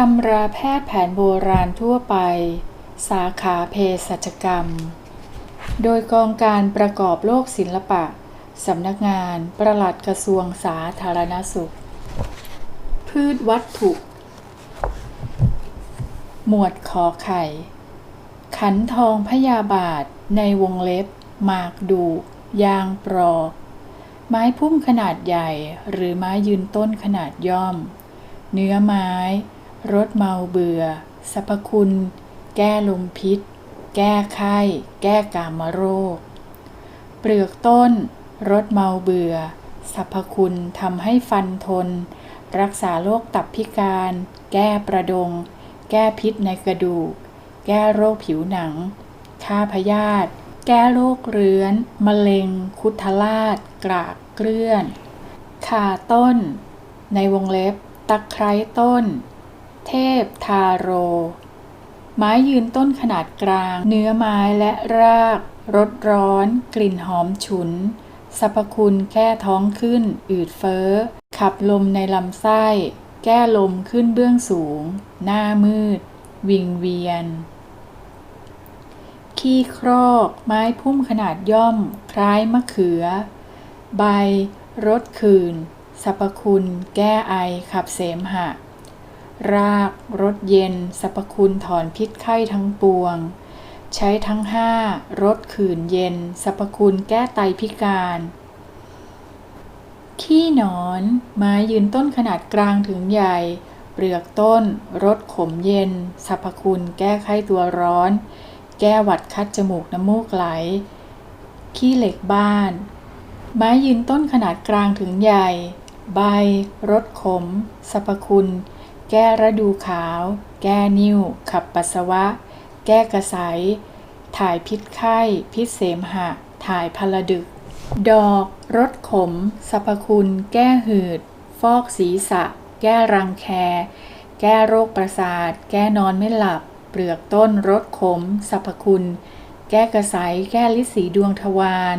ตำราแพทย์แผนโบราณทั่วไป สาขาเภสัชกรรม โดยกองการประกอบโลกศิลปะ สำนักงานประหลัดกระทรวงสาธารณสุข พืชวัตถุ หมวดขอไข่ ขันทองพยาบาทในวงเล็บ หมากดูยางปลอก ไม้พุ่มขนาดใหญ่หรือไม้ยืนต้นขนาดย่อม เนื้อไม้ รสเมาเบื่อสรรพคุณ แก้ลมพิษ แก้ไข้ แก้กามโรค เปลือกต้นรสเมาเบื่อสรรพคุณทำให้ฟันทน รักษาโรคตับพิการ แก้ประดง แก้พิษในกระดูก แก้โรคผิวหนังฆ่าพยาธิแก้โรคเรื้อน มะเร็ง คุทลาดกรากเกลื่อน ขาต้น ในวงเล็บ ตะไคร้ต้น เทพทาโร ไม้ยืนต้นขนาดกลาง เนื้อไม้และรากรสร้อน กลิ่นหอมฉุนสรรพคุณแก้ท้องขึ้น อืดเฟ้อ ขับลมในลำไส้ แก้ลมขึ้นเบื้องสูง หน้ามืด วิงเวียน ขี้ครอก ไม้พุ่มขนาดย่อม คล้ายมะเขือ ใบ รสขื่นสรรพคุณ แก้ไอ ขับเสมหะ รากรสเย็นสรรพคุณถอนพิษไข้ทั้งปวง ใช้ทั้งห้ารสขื่นเย็นสรรพคุณแก้ไตพิการ ขี้หนอน ไม้ยืนต้นขนาดกลางถึงใหญ่ เปลือกต้นรสขมเย็นสรรพคุณแก้ไข้ตัวร้อน แก้หวัดคัดจมูกน้ำมูกไหล ขี้เหล็กบ้าน ไม้ยืนต้นขนาดกลางถึงใหญ่ ใบรสขมสรรพคุณ แก้ระดูขาว แก้นิ่ว ขับปัสสาวะ แก้กระสายถ่ายพิษไข้ พิษเสมหะ ถ่ายพลดึก ดอกรสขมสรรพคุณ แก้หืด ฟอกศีรษะ แก้รังแค แก้โรคประสาท แก้นอนไม่หลับ เปลือกต้นรสขมสรรพคุณ แก้กระสายแก้ลิสีดวงทวาร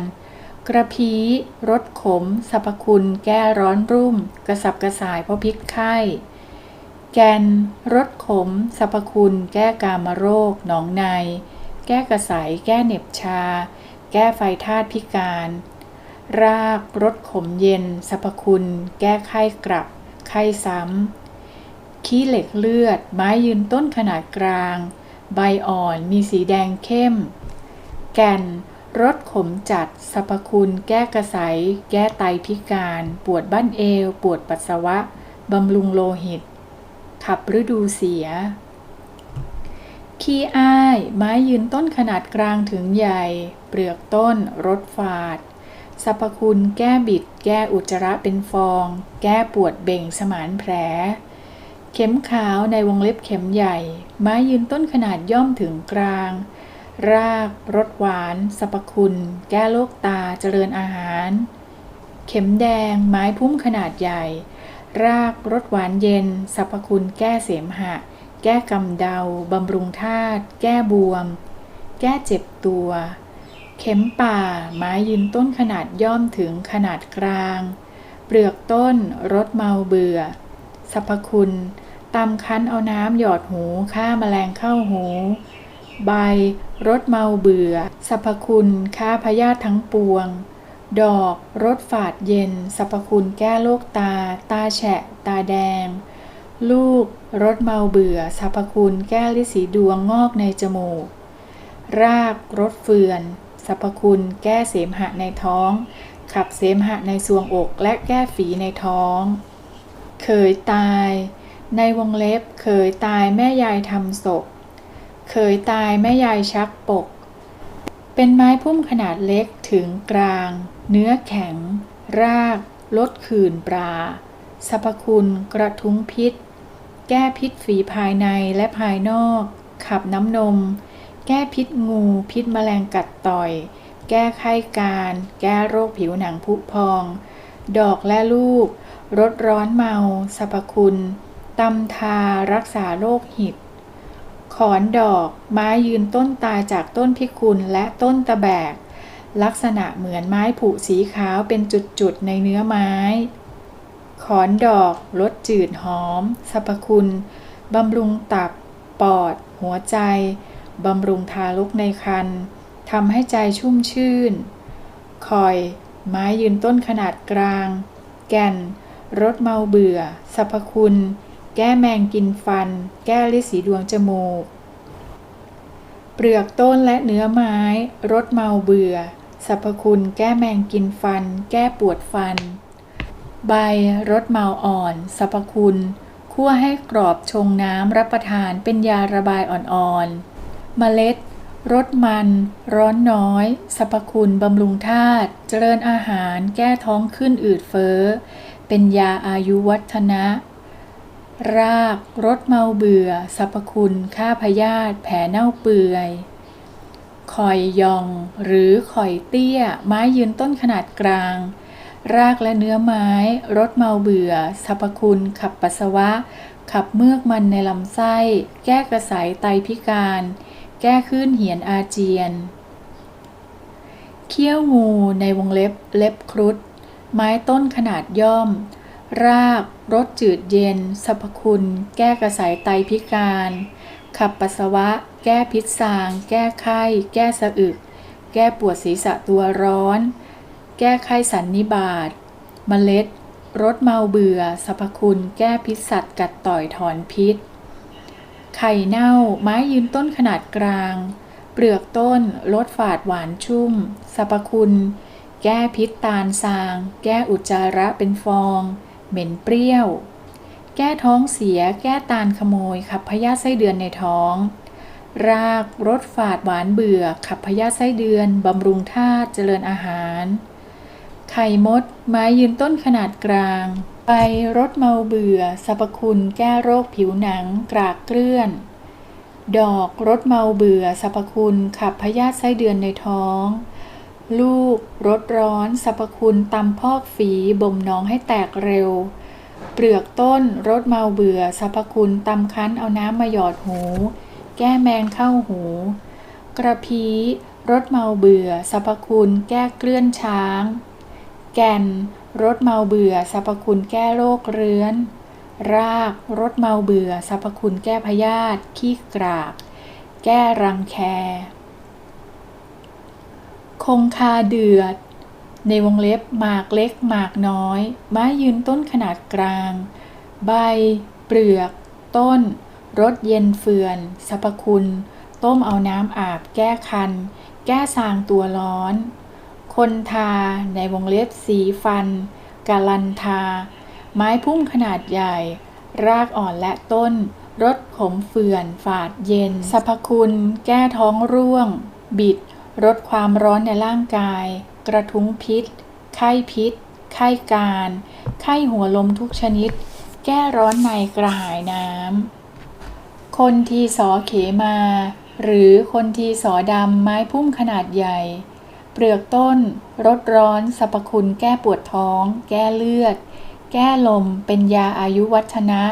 กระพี้รสขมสรรพคุณ แก้ร้อนรุ่ม กระสับกระส่ายเพราะพิษไข้ แกนรสขมสรรพคุณ แก้กามโรค หนองใน แก้กระสายแก้เหน็บชา แก้ไฟธาตุพิการ รากรสขมเย็นสรรพคุณ แก้ไข้กลับ ไข้ซ้ำ ขี้เหล็กเลือด ไม้ยืนต้นขนาดกลาง ใบอ่อนมีสีแดงเข้ม แก่นรสขมจัดสรรพคุณ แก้กระสายแก้ไตพิการ ปวดบั้นเอว ปวดปัสสาวะ บำรุงโลหิต ขับฤดูเสีย ขี้อ้าย ไม้ยืนต้นขนาดกลางถึงใหญ่ เปลือกต้น รสฝาดสรรพคุณแก้บิด แก้อุจจาระเป็นฟอง แก้ปวดเบ่งสมานแผล เข็มขาวในวงเล็บเข็มใหญ่ ไม้ยืนต้นขนาดย่อมถึงกลาง รากรสหวานสรรพคุณ แก้โรคตาเจริญอาหาร เข็มแดงไม้พุ่มขนาดใหญ่ รากรสหวานเย็นสรรพคุณแก้เสมหะ แก้กำเดา บำรุงธาตุ แก้บวม แก้เจ็บตัว เข็มป่า ไม้ยืนต้นขนาดย่อมถึงขนาดกลาง เปลือกต้น รสเมาเบื่อ สรรพคุณตำคั้นเอาน้ำหยอดหูฆ่าแมลงเข้าหู ใบ รสเมาเบื่อ สรรพคุณฆ่าพยาธิทั้งปวง ดอกรสฝาดเย็นสรรพคุณแก้โรคตา ตาแฉะ ตาแดง ลูกรสเมาเบื่อสรรพคุณแก้ลิสีดวงงอกในจมูก รากรสเฟือนสรรพคุณแก้เสมหะในท้อง ขับเสมหะในซวงอกและแก้ฝีในท้อง เคยตาย ในวงเล็บเคยตายแม่ยายทำศพ เคยตายแม่ยายชักปก เป็นไม้พุ่มขนาดเล็ก ถึงกลาง เนื้อแข็ง ราก ลดขื่นปลาสรรพคุณกระทุ้งพิษ แก้พิษฝีภายในและภายนอก ขับน้ำนม แก้พิษงู พิษแมลงกัดต่อย แก้ไข้การ แก้โรคผิวหนังผุพอง ดอกและลูกรสร้อนเมาสรรพคุณตำทารักษาโรคหิด ขอนดอก ไม้ยืนต้นตายจากต้นพิกุลและต้นตะแบก ลักษณะเหมือนไม้ผุสีขาวเป็นจุดๆในเนื้อไม้ ขอนดอกรสจืดหอมสรรพคุณบำรุงตับ ปอด หัวใจ บำรุงทารกในครรภ์ทำให้ใจชุ่มชื่น คอย ไม้ยืนต้นขนาดกลาง แก่นรสเมาเบื่อสรรพคุณ แก้แมงกินฟัน แก้ลิสีดวงจมูก เปลือกต้นและเนื้อไม้รสเมาเบื่อ สรรพคุณแก้แมงกินฟัน แก้ปวดฟัน ใบรสเมาอ่อน สรรพคุณคั่วให้กรอบชงน้ำรับประทานเป็นยาระบายอ่อนๆ เมล็ดรสมัน ร้อนน้อย สรรพคุณบำรุงธาตุเจริญอาหารแก้ท้องขึ้นอืดเฟ้อ เป็นยาอายุวัฒนะ รากรสเมาเบื่อ สรรพคุณฆ่าพยาธิแผลเน่าเปื่อย ข่อยยอง หรือข่อยเตี้ย ไม้ยืนต้นขนาดกลาง รากและเนื้อไม้ รสเมาเบื่อสรรพคุณ ขับปัสสาวะ ขับเมือกมันในลำไส้ แก้กระสายไตพิการ แก้คลื่นเหียนอาเจียน เขี้ยวงูในวงเล็บเล็บครุฑ ไม้ต้นขนาดย่อม รากรสจืดเย็นสรรพคุณ แก้กระสายไตพิการ ขับปัสสาวะ แก้พิษสาง แก้ไข้ แก้สะอึก แก้ปวดศีรษะตัวร้อน แก้ไข้สันนิบาตเมล็ดรสเมาเบื่อสรรพคุณ แก้พิษสัตว์กัดต่อยถอนพิษ ไข่เน่า ไม้ยืนต้นขนาดกลาง เปลือกต้นรสฝาดหวานชุ่มสรรพคุณ แก้พิษตาลซาง แก้อุจจาระเป็นฟอง เหม็นเปรี้ยว แก้ท้องเสีย แก้ตาลขโมยขับพยาธิไส้เดือนในท้อง รากรสฝาดหวานเบื่อ ขับพยาไส้เดือน บำรุงธาตุเจริญอาหาร ไข่มด ไม้ยืนต้นขนาดกลางใบรสเมาเบื่อสรรพคุณแก้โรคผิวหนังกรากเกลื่อน ดอกรสเมาเบื่อสรรพคุณขับพยาธิไส้เดือนในท้อง ลูกรสร้อนสรรพคุณตำพอกฝีบ่มหนองให้แตกเร็ว เปลือกต้นรสเมาเบื่อสรรพคุณตำคั้นเอาน้ำมาหยอดหู แก้แมงเข้าหู กระพี้รสเมาเบื่อสรรพคุณแก้เกลื่อนช้าง แก่นรสเมาเบื่อสรรพคุณแก้โรคเรื้อน รากรสเมาเบื่อสรรพคุณแก้พยาธิขี้กราก แก้รังแค คงคาเดือด ในวงเล็บหมากเล็กหมากน้อย ไม้ยืนต้นขนาดกลาง ใบ เปลือก ต้น รสเย็นเฟือนสรรพคุณ ต้มเอาน้ำอาบแก้คัน แก้สางตัวร้อน คนทาในวงเล็บสีฟันกาลันทา ไม้พุ่มขนาดใหญ่ รากอ่อนและต้น รสขมเฟื่อนฝาดเย็นสรรพคุณ แก้ท้องร่วง บิดลดความร้อนในร่างกาย กระทุ้งพิษ ไข้พิษ ไข้การ ไข้หัวลมทุกชนิด แก้ร้อนในกระหายน้ำ คนทีสอเขมา หรือคนทีสอดำไม้พุ่มขนาดใหญ่ เปลือกต้นรสร้อนสรรพคุณแก้ปวดท้อง แก้เลือด แก้ลม เป็นยาอายุวัฒนะ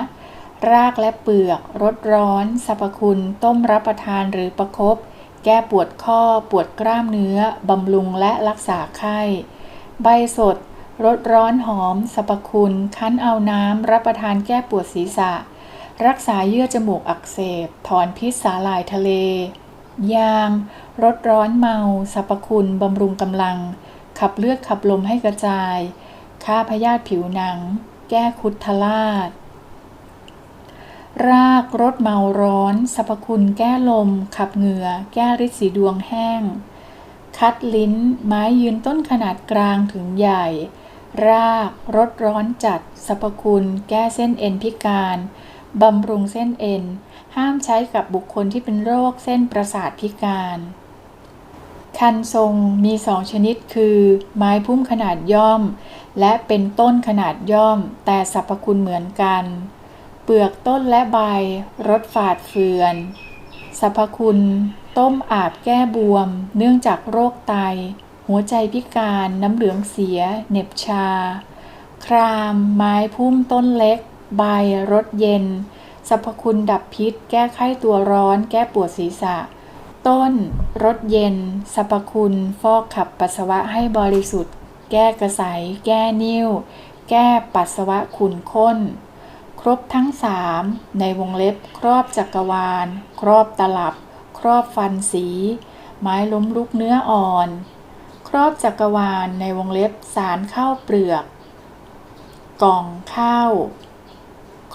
รากและเปลือกรสร้อนสรรพคุณต้มรับประทานหรือประคบแก้ปวดข้อปวดกล้ามเนื้อบำรุงและรักษาไข้ ใบสดรสร้อนหอมสรรพคุณ คั้นเอาน้ำรับประทานแก้ปวดศีรษะ รักษาเยื่อจมูกอักเสบ ถอนพิษสาหร่ายทะเล ยางรสร้อนเมาสรรพคุณบำรุงกำลัง ขับเลือดขับลมให้กระจาย ฆ่าพยาธิผิวหนัง แก้คุดทลาดรากรสเมาร้อนสรรพคุณแก้ลม ขับเหงื่อ แก้ริดสีดวงแห้ง คัดลิ้น ไม้ยืนต้นขนาดกลางถึงใหญ่ รากรสร้อนจัดสรรพคุณ แก้เส้นเอ็นพิการ บำรุงเส้นเอ็น ห้ามใช้กับบุคคลที่เป็นโรคเส้นประสาทพิการ คันทรงมีสองชนิดคือ ไม้พุ่มขนาดย่อม และเป็นต้นขนาดย่อม แต่สรรพคุณเหมือนกัน เปลือกต้นและใบรสฝาดเฟือนสรรพคุณ ต้มอาบแก้บวม เนื่องจากโรคไต หัวใจพิการน้ำเหลืองเสีย เหน็บชา คราม ไม้พุ่มต้นเล็ก ใบรสเย็นสรรพคุณดับพิษ แก้ไข้ตัวร้อน แก้ปวดศีรษะ ต้นรสเย็นสรรพคุณ ฟอกขับปัสสาวะให้บริสุทธิ์ แก้กระสายแก้นิ่ว แก้ปัสสาวะขุ่นข้น ครบทั้งสามในวงเล็บครอบจักรวาล ครอบตลับ ครอบฟันสี ไม้ล้มลุกเนื้ออ่อน ครอบจักรวาลในวงเล็บสารข้าวเปลือก กล่องข้าว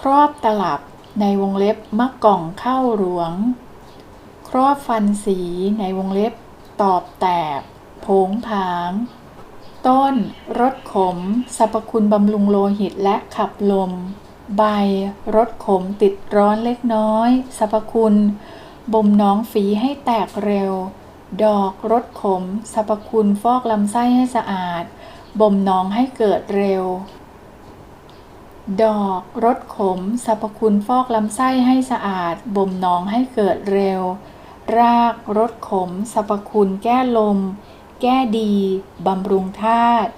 ครอบตลับในวงเล็บมะกล่องเข้าหลวง ครอบฟันสีในวงเล็บตอบแตบโผงผาง ต้นรสขมสรรพคุณบำรุงโลหิตและขับลม ใบรสขมติดร้อนเล็กน้อยสรรพคุณบ่มน้องฝีให้แตกเร็ว ดอกรสขมสรรพคุณฟอกลำไส้ให้สะอาดบ่มน้องให้เกิดเร็ว ดอกรสขมสรรพคุณฟอกลำไส้ให้สะอาด บ่มหน้องให้เกิดเร็ว รากรสขมสรรพคุณแก้ลม แก้ดี บำรุงธาตุ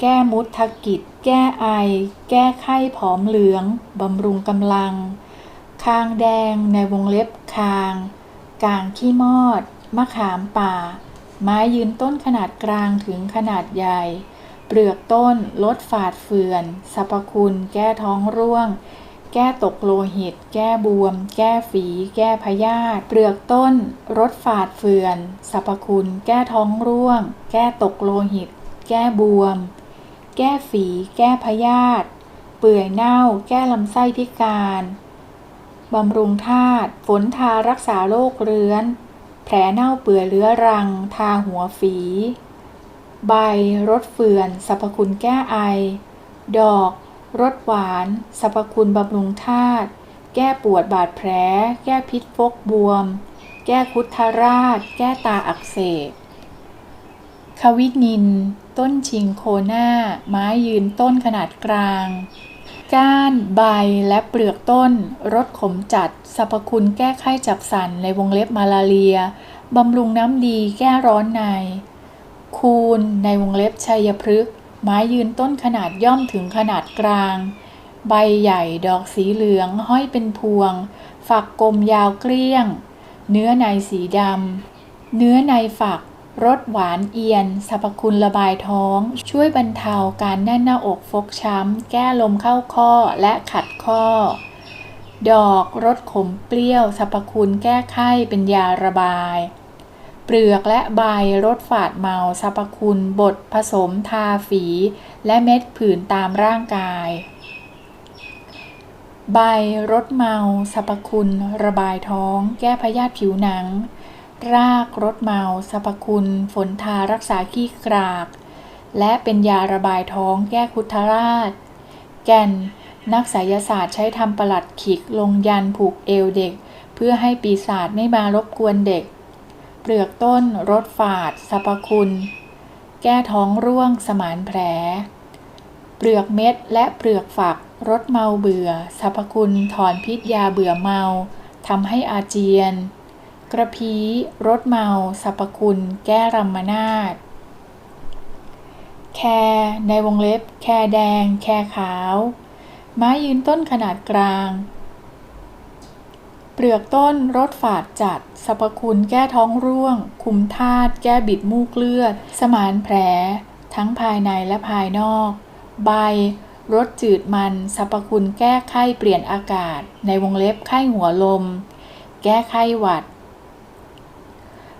แก้มุทกิจ แก้ไอ แก้ไข้ผอมเหลือง บำรุงกำลัง คางแดงในวงเล็บคาง กางขี้มอด มะขามป่า ไม้ยืนต้นขนาดกลางถึงขนาดใหญ่ เปลือกต้น ลดฝาดเฟือนสรรพคุณ แก้ท้องร่วง แก้ตกโลหิต แก้บวม แก้ฝี แก้พยาธิ เปลือกต้น ลดฝาดเฟือนสรรพคุณ แก้ท้องร่วง แก้ตกโลหิต แก้บวม แก้ฝี แก้พยาธิเปื่อยเน่า แก้ลำไส้พิการบำรุงธาตุ ฝนทารักษาโรคเรื้อน แผลเน่าเปื่อยเรื้อรัง ทาหัวฝี ใบรสเฟื่อนสรรพคุณแก้ไอ ดอกรสหวานสรรพคุณบำรุงธาตุแก้ปวดบาดแผล แก้พิษฟกบวม แก้คุทราช แก้ตาอักเสบควินิน ต้นชิงโคหน้า ไม้ยืนต้นขนาดกลาง ก้าน ใบและเปลือกต้นรสขมจัดสรรพคุณแก้ไข้จับสันในวงเล็บมาลาเรียบำรุงน้ำดีแก้ร้อนใน คูนในวงเล็บชัยพฤกษ์ไม้ยืนต้นขนาดย่อมถึงขนาดกลาง ใบใหญ่ดอกสีเหลืองห้อยเป็นพวง ฝักกลมยาวเกลี้ยง เนื้อในสีดำ เนื้อในฝักรสหวานเอียนสรรพคุณระบายท้อง ช่วยบรรเทาการแน่นหน้าอกฟกช้ำ แก้ลมเข้าข้อและขัดข้อ ดอกรสขมเปรี้ยวสรรพคุณแก้ไข้เป็นยาระบาย เปลือกและใบรสฝาดเมาสรรพคุณบดผสมทาฝี และเม็ดผื่นตามร่างกาย ใบรสเมาสรรพคุณ ระบายท้อง แก้พยาธิผิวหนัง รากรสเมาสรรพคุณ ฝนทารักษาขี้กราก และเป็นยาระบายท้อง แก้คุทราช แก่นนักไสยศาสตร์ใช้ทำประหลัดขิกลงยันผูกเอวเด็ก เพื่อให้ปีศาจไม่มารบกวนเด็ก เปลือกต้นรสฝาดสรรพคุณ แก้ท้องร่วงสมานแผล เปลือกเม็ดและเปลือกฝักรสเมาเบื่อสรรพคุณถอนพิษยาเบื่อเมาทำให้อาเจียน กระพี้รสเมาสรรพคุณแก้รัมมนาถแครในวงเล็บ แครแดง แครขาว ไม้ยืนต้นขนาดกลาง เปลือกต้นรสฝาดจัดสรรพคุณแก้ท้องร่วง คุมธาตุแก้บิดมูกเลือด สมานแผล ทั้งภายในและภายนอก ใบรสจืดมันสรรพคุณแก้ไข้เปลี่ยนอากาศ ในวงเล็บไข้หัวลม แก้ไข้หวัด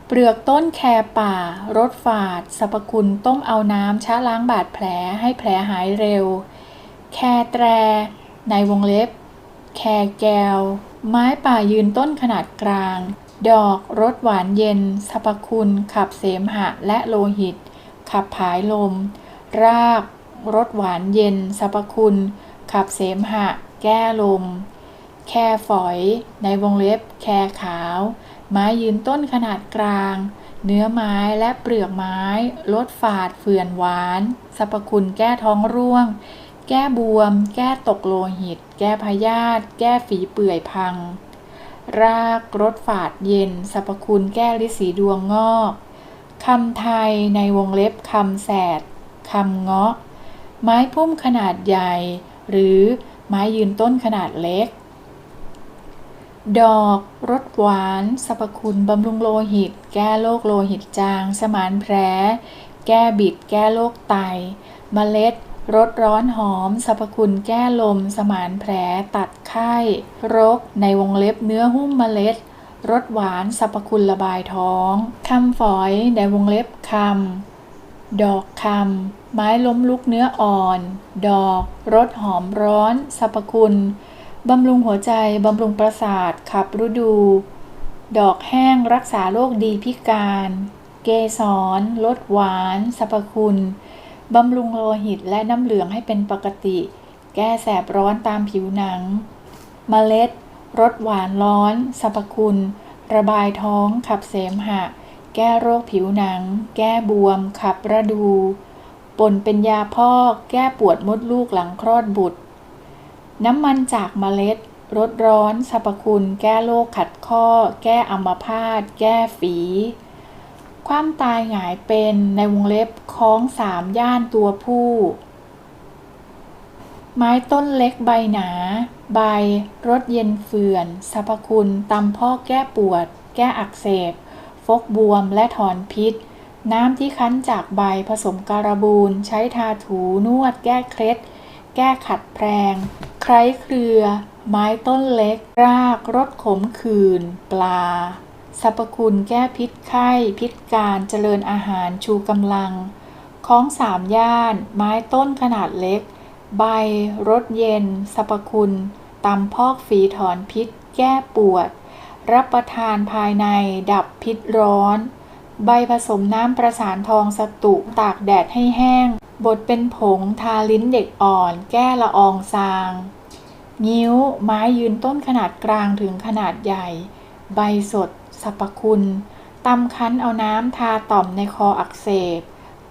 เปลือกต้นแครป่ารสฝาดสรรพคุณต้มเอาน้ำชะล้างบาดแผลให้แผลหายเร็ว แครแตร ในวงเล็บ แครแก้ว ไม้ป่ายืนต้นขนาดกลาง ดอกรสหวานเย็นสรรพคุณ ขับเสมหะและโลหิต ขับผายลม รากรสหวานเย็นสรรพคุณ ขับเสมหะ แก้ลม แครฝอย ในวงเล็บ แครขาว ไม้ยืนต้นขนาดกลาง เนื้อไม้และเปลือกไม้ ลดฝาดเฟื่อนหวาน สรรพคุณแก้ท้องร่วง แก้บวม แก้ตกโลหิต แก้พยาธิ แก้ฝีเปื่อยพัง รากรสฝาดเย็น สรรพคุณแก้ลิสีดวงงอกคำไทยในวงเล็บคำแสดคำเงาะ ไม้พุ่มขนาดใหญ่ หรือไม้ยืนต้นขนาดเล็ก ดอกรสหวาน สรรพคุณบำรุงโลหิต แก้โรคโลหิตจาง สมานแผล แก้บิด แก้โรคไต เมล็ด รสร้อนหอมสรรพคุณแก้ลม สมานแผลตัดไข้ รก ในวงเล็บเนื้อหุ้มเมล็ดรสหวานสรรพคุณระบายท้องคำฝอยในวงเล็บคำดอกคำไม้ล้มลุกเนื้ออ่อน ดอกรสหอมร้อนสรรพคุณบำรุงหัวใจ บำรุงประสาทขับฤดู ดอกแห้งรักษาโรคดีพิการ เกสรลดหวานสรรพคุณ บำรุงโลหิตและน้ำเหลืองให้เป็นปกติ แก้แสบร้อนตามผิวหนังเมล็ดรสหวานร้อนสรรพคุณ ระบายท้องขับเสมหะ แก้โรคผิวหนัง แก้บวม ขับระดูป่นเป็นยาพอกแก้ปวดมดลูกหลังคลอดบุตร น้ำมันจากเมล็ดรสร้อนสรรพคุณ แก้โรคขัดข้อ แก้อัมพาตแก้ฝี ความตายหงายเป็นในวงเล็บคล้องสามย่านตัวผู้ ไม้ต้นเล็กใบหนา ใบ รสเย็นเฟื่อนสรรพคุณตำพอกแก้ปวด แก้อักเสบ ฟกบวมและถอนพิษ น้ำที่คั้นจากใบผสมการบูนใช้ทาถูนวด แก้เคล็ด แก้ขัดแพรงไคร้เครือ ไม้ต้นเล็ก รากรสขมขื่น ปลา สรรพคุณแก้พิษไข้ พิษการเจริญอาหารชูกำลัง ของสามย่าน ไม้ต้นขนาดเล็ก ใบรสเย็นสรรพคุณตำพอกฝีถอนพิษ แก้ปวด รับประทานภายในดับพิษร้อน ใบผสมน้ำประสานทองสตุตากแดดให้แห้ง บดเป็นผงทาลิ้นเด็กอ่อน แก้ละอองซาง งิ้ว ไม้ยืนต้นขนาดกลางถึงขนาดใหญ่ ใบสด สรรพคุณตำคั้นเอาน้ำทาต่อมในคออักเสบ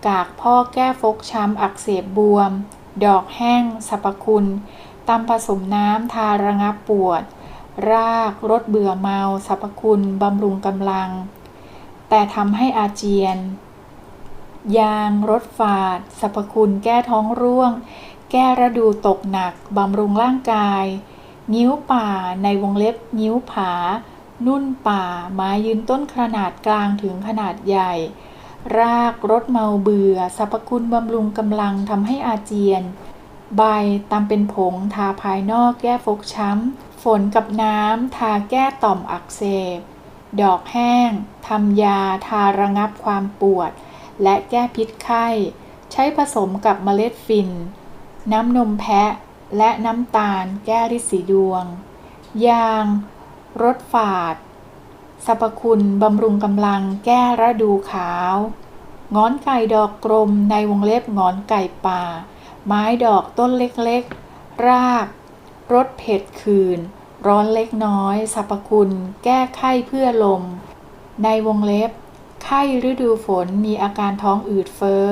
กากพ่อแก้ฟกช้ำอักเสบบวม ดอกแห้งสรรพคุณตำผสมน้ำทาระงับปวด รากรสเบื่อเมาสรรพคุณบำรุงกำลัง แต่ทำให้อาเจียน ยางรสฝาดสรรพคุณแก้ท้องร่วง แก้ระดูตกหนักบำรุงร่างกาย นิ้วป่าในวงเล็บนิ้วผา นุ่นป่า ไม้ยืนต้นขนาดกลางถึงขนาดใหญ่ รากรสเมาเบื่อสรรพคุณบำรุงกำลังทำให้อาเจียน ใบตำเป็นผงทาภายนอกแก้ฟกช้ำ ฝนกับน้ำทาแก้ต่อมอักเสบ ดอกแห้งทำยาทาระงับความปวด และแก้พิษไข้ ใช้ผสมกับเมล็ดฟิน น้ำนมแพะและน้ำตาลแก้ริดสีดวง ยาง รสฝาด สรรพคุณบำรุงกำลังแก้ระดูขาวงอนไก่ดอกกลมในวงเล็บงอนไก่ป่า ไม้ดอกต้นเล็กๆ รากรสเผ็ดคืน ร้อนเล็กน้อยสรรพคุณ แก้ไข้เพื่อลม ในวงเล็บ ไข้ฤดูฝนมีอาการท้องอืดเฟ้อ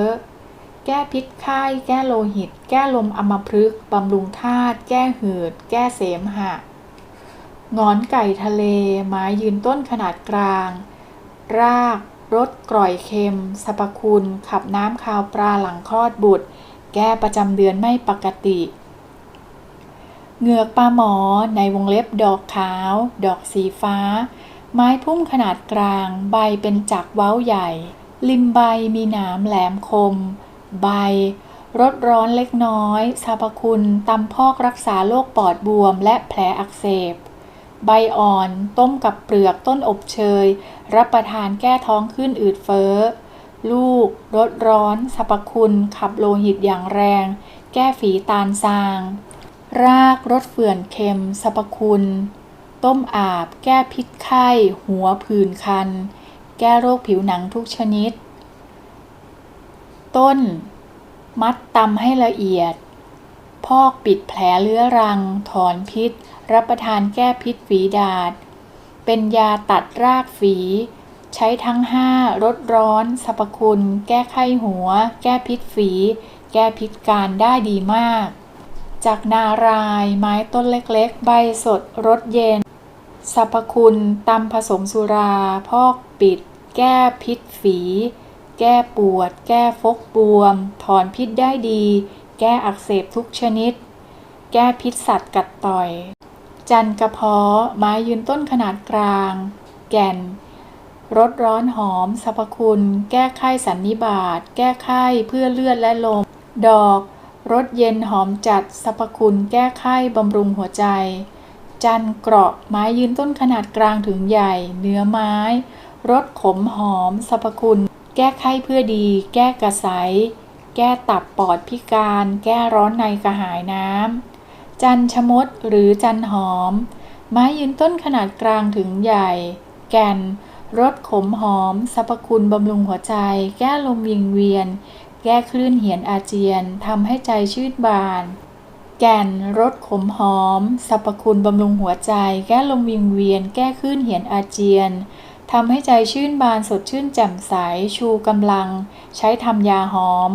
แก้พิษไข้ แก้โลหิต แก้ลมอัมพฤกษ์บำรุงธาตุแก้หืด แก้เสมหะ งอนไก่ทะเลไม้ยืนต้นขนาดกลาง รากรสกร่อยเค็มสรรพคุณ ขับน้ำคาวปลาหลังคลอดบุตร แก้ประจำเดือนไม่ปกติ เหงือกปลาหมอในวงเล็บดอกขาว ดอกสีฟ้า ไม้พุ่มขนาดกลาง ใบเป็นจักเว้าใหญ่ ริมใบมีหนามแหลมคม ใบรสร้อนเล็กน้อยสรรพคุณตำพอกรักษาโรคปอดบวมและแผลอักเสบ ใบอ่อน ต้มกับเปลือกต้นอบเชย รับประทานแก้ท้องขึ้นอืดเฟ้อ ลูกรสร้อนสรรพคุณ ขับโลหิตอย่างแรง แก้ฝีตาลซาง รากรสเฟื่อนเค็มสรรพคุณ ต้มอาบ แก้พิษไข้ หัวผื่นคัน แก้โรคผิวหนังทุกชนิด ต้น มัดตำให้ละเอียด พอกปิดแผลเลื้อรัง ถอนพิษ รับประทานแก้พิษฝีดาษ เป็นยาตัดรากฝี ใช้ทั้งห้ารสร้อนสรรพคุณ แก้ไข้หัว แก้พิษฝี แก้พิษการได้ดีมาก จากนารายไม้ต้นเล็กๆ ใบสดรสเย็นสรรพคุณตำผสมสุรา พอกปิด แก้พิษฝี แก้ปวด แก้ฟกบวม ถอนพิษได้ดี แก้อักเสบทุกชนิด แก้พิษสัตว์กัดต่อย จันกระเพาะไม้ยืนต้นขนาดกลาง แก่นรสร้อนหอมสรรพคุณ แก้ไข้สันนิบาต แก้ไข้เพื่อเลือดและลม ดอกรสเย็นหอมจัดสรรพคุณ แก้ไข้บำรุงหัวใจ จันเกราะไม้ยืนต้นขนาดกลางถึงใหญ่ เนื้อไม้ รสขมหอมสรรพคุณ แก้ไข้เพื่อดี แก้กระสายแก้ตับปอดพิการ แก้ร้อนในกระหายน้ำ จันชมดหรือจันหอม ไม้ยืนต้นขนาดกลางถึงใหญ่ แก่นรสขมหอมสรรพคุณบำรุงหัวใจ แก้ลมวิงเวียน แก้คลื่นเหียนอาเจียนทำให้ใจชื่นบาน แก่นรสขมหอมสรรพคุณบำรุงหัวใจ แก้ลมวิงเวียน แก้คลื่นเหียนอาเจียนทำให้ใจชื่นบานสดชื่นแจ่มใสชูกำลัง ใช้ทำยาหอม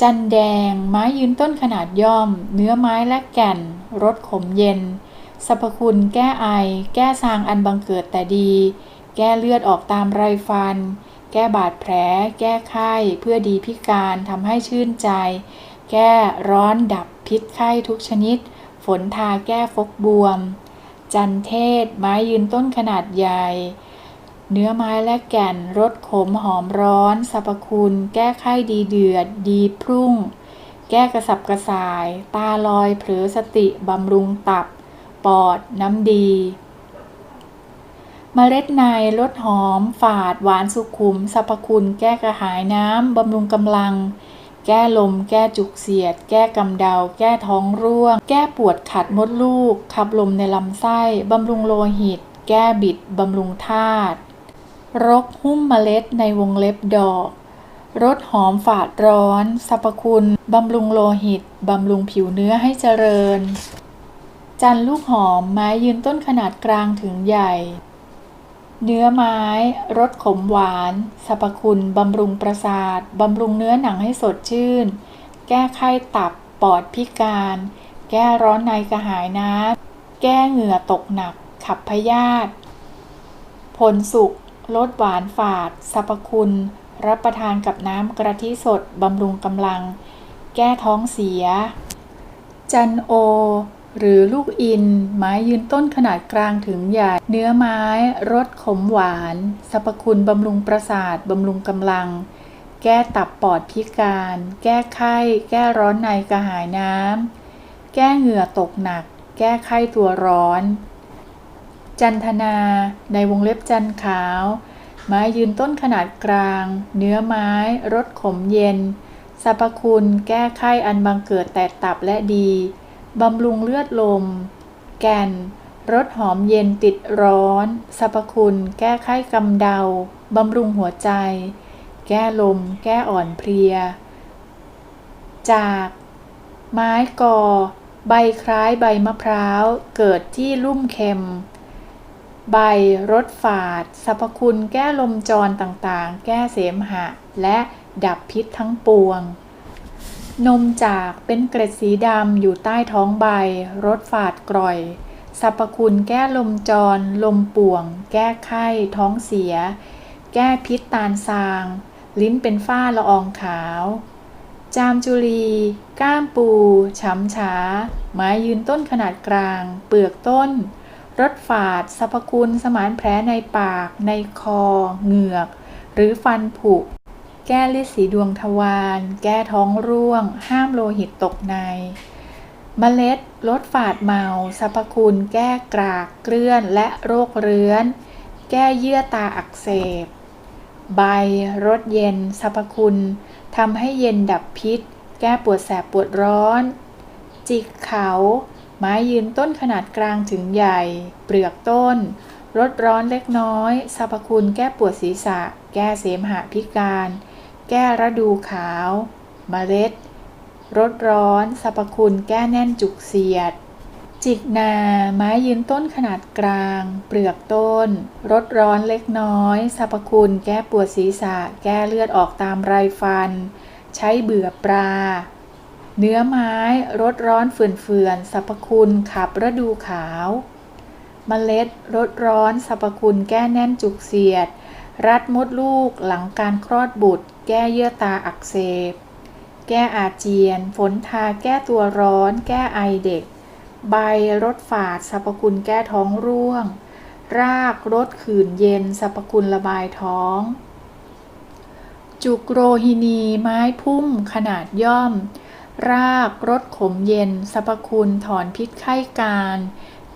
จันแดง ไม้ยืนต้นขนาดย่อม เนื้อไม้และแก่น รสขมเย็น สรรพคุณแก้ไอ แก้ซางอันบังเกิดแต่ดี แก้เลือดออกตามไรฟัน แก้บาดแผล แก้ไข้เพื่อดีพิการทำให้ชื่นใจ แก้ร้อนดับพิษไข้ทุกชนิด ฝนทาแก้ฟกบวม จันเทศ ไม้ยืนต้นขนาดใหญ่ เนื้อไม้และแก่นรสขมหอมร้อนสรรพคุณ แก้ไข้ดีเดือด ดีพรุ่ง แก้กระสับกระส่าย ตาลอยเผลอสติบำรุงตับ ปอด น้ำดีเมล็ดในรสหอม ฝาด หวานสุขุมสรรพคุณ แก้กระหายน้ำบำรุงกำลัง แก้ลม แก้จุกเสียด แก้กำเดา แก้ท้องร่วง แก้ปวดขัดมดลูก ขับลมในลำไส้ บำรุงโลหิต แก้บิด บำรุงธาตุ รกหุ้มเมล็ดในวงเล็บดอก รสหอมฝาดร้อน สรรพคุณ บำรุงโลหิต บำรุงผิวเนื้อให้เจริญ จันลูกหอมไม้ยืนต้นขนาดกลางถึงใหญ่ เนื้อไม้ รสขมหวาน สรรพคุณ บำรุงประสาท บำรุงเนื้อหนังให้สดชื่น แก้ไข้ตับ ปอดพิการ แก้ร้อนในกระหายน้ำแก้เหงื่อตกหนัก ขับพยาธิผลสุก ลดหวานฝาด สรรพคุณ รับประทานกับน้ำกระทิสด บำรุงกำลัง แก้ท้องเสีย จันโอ หรือลูกอิน ไม้ยืนต้นขนาดกลางถึงใหญ่ เนื้อไม้ รสขมหวาน สรรพคุณ บำรุงประสาท บำรุงกำลัง แก้ตับปอดพิการ แก้ไข้ แก้ร้อนในกระหายน้ำ แก้เหงื่อตกหนัก แก้ไข้ตัวร้อน จันทนาในวงเล็บจันขาว ไม้ยืนต้นขนาดกลาง เนื้อไม้รสขมเย็นสรรพคุณแก้ไข้อันบังเกิดแต่ตับและดี บำรุงเลือดลม แก่นรสหอมเย็นติดร้อนสรรพคุณ แก้ไข้กำเดา บำรุงหัวใจ แก้ลม แก้อ่อนเพลีย จาก ไม้กอ ใบคล้ายใบมะพร้าว เกิดที่ลุ่มเค็ม ใบรสฝาด สรรพคุณแก้ลมจรต่างๆ แก้เสมหะ และดับพิษทั้งปวง นมจากเป็นเกล็ดสีดำอยู่ใต้ท้องใบ รสฝาดกร่อยสรรพคุณแก้ลมจร ลมป่วง แก้ไข้ ท้องเสีย แก้พิษตาลซาง ลิ้นเป็นฝ้าละอองขาว จามจุลี ก้ามปูช้ำช้าไม้ยืนต้นขนาดกลาง เปลือกต้น รสฝาดสรรพคุณสมานแผลในปาก ในคอ เหงือก หรือฟันผุ แก้ลิสีดวงทวาร แก้ท้องร่วง ห้ามโลหิตตกในเมล็ดลดฝาดเมาสรรพคุณแก้กรากเกลื่อนและโรคเรื้อน แก้เยื่อตาอักเสบ ใบรสเย็นสรรพคุณทำให้เย็นดับพิษ แก้ปวดแสบปวดร้อน จิกเขา ไม้ยืนต้นขนาดกลางถึงใหญ่ เปลือกต้นรสร้อนเล็กน้อย สรรพคุณแก้ปวดศีรษะ แก้เสมหะพิการ แก้ระดูขาวเมล็ดรสร้อน สรรพคุณแก้แน่นจุกเสียด จิกนา ไม้ยืนต้นขนาดกลาง เปลือกต้นรสร้อนเล็กน้อย สรรพคุณแก้ปวดศีรษะ แก้เลือดออกตามไรฟัน ใช้เบื่อปลา เนื้อไม้รสร้อนเฟื่อนๆสรรพคุณขับระดูขาวเมล็ดรสร้อนสรรพคุณแก้แน่นจุกเสียด รัดมดลูกหลังการคลอดบุตร แก้เยื่อตาอักเสบ แก้อาเจียน ฝนทาแก้ตัวร้อน แก้ไอเด็ก ใบรสฝาดสรรพคุณแก้ท้องร่วง รากรสขื่นเย็นสรรพคุณระบายท้อง จุกโรฮินีไม้พุ่มขนาดย่อม รากรสขมเย็นสรรพคุณถอนพิษไข้การ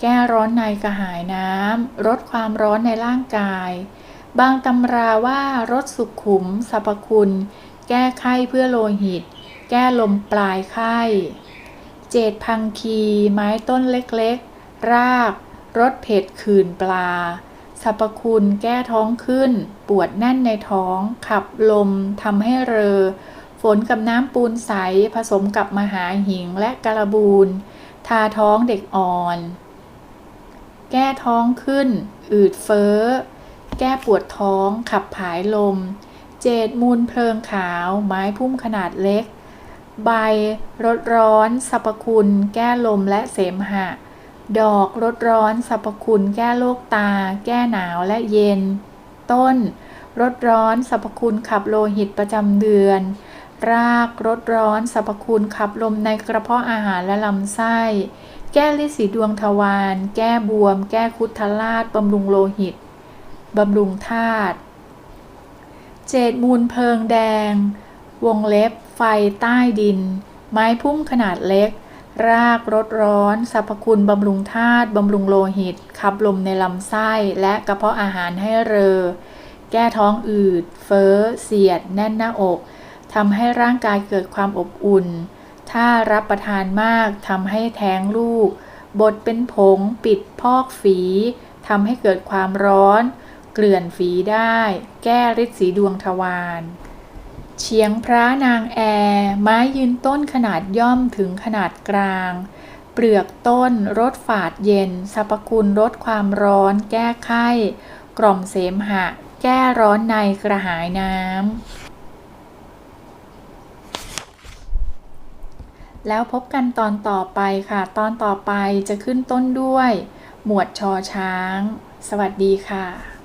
แก้ร้อนในกระหายน้ำลดความร้อนในร่างกาย บางตำราว่ารสสุขุมสรรพคุณ แก้ไข้เพื่อโลหิต แก้ลมปลายไข้ เจดพังคี ไม้ต้นเล็กๆ รากรสเผ็ดขื่นปลาสรรพคุณแก้ท้องขึ้น ปวดแน่นในท้อง ขับลมทำให้เรอ ฝนกับน้ำปูนใสผสมกับมหาหิงและกระบูนทาท้องเด็กอ่อน แก้ท้องขึ้น อืดเฟ้อ แก้ปวดท้อง ขับผายลม เจดมูลเพลิงขาว ไม้พุ่มขนาดเล็ก ใบรดร้อนสรรพคุณ แก้ลมและเสมหะ ดอกรดร้อนสรรพคุณ แก้โรคตา แก้หนาวและเย็น ต้นรดร้อนสรรพคุณขับโลหิตประจำเดือน รากรดร้อนสรรพคุณขับลมในกระเพาะอาหารและลำไส้ แก้ลิสีดวงทวาร แก้บวม แก้คุดทลาดบำรุงโลหิต บำรุงธาตุ เจดมูลเพลิงแดง วงเล็บ ไฟใต้ดิน ไม้พุ่มขนาดเล็ก รากรดร้อนสรรพคุณบำรุงธาตุบำรุงโลหิต ขับลมในลำไส้และกระเพาะอาหารให้เรอ แก้ท้องอืด เฟ้อ เสียด แน่นหน้าอก ทำให้ร่างกายเกิดความอบอุ่น ถ้ารับประทานมากทำให้แท้งลูก บดเป็นผงปิดพอกฝีทำให้เกิดความร้อน เกลื่อนฝีได้ แก้ฤทธิ์สีดวงทวารเฉียงพระนางแอ ไม้ยืนต้นขนาดย่อมถึงขนาดกลาง เปลือกต้นรสฝาดเย็นสรรพคุณลดความร้อน แก้ไข้ กล่อมเสมหะ แก้ร้อนในกระหายน้ำ แล้วพบกันตอนต่อไปค่ะ ตอนต่อไปจะขึ้นต้นด้วย หมวดชอช้าง สวัสดีค่ะ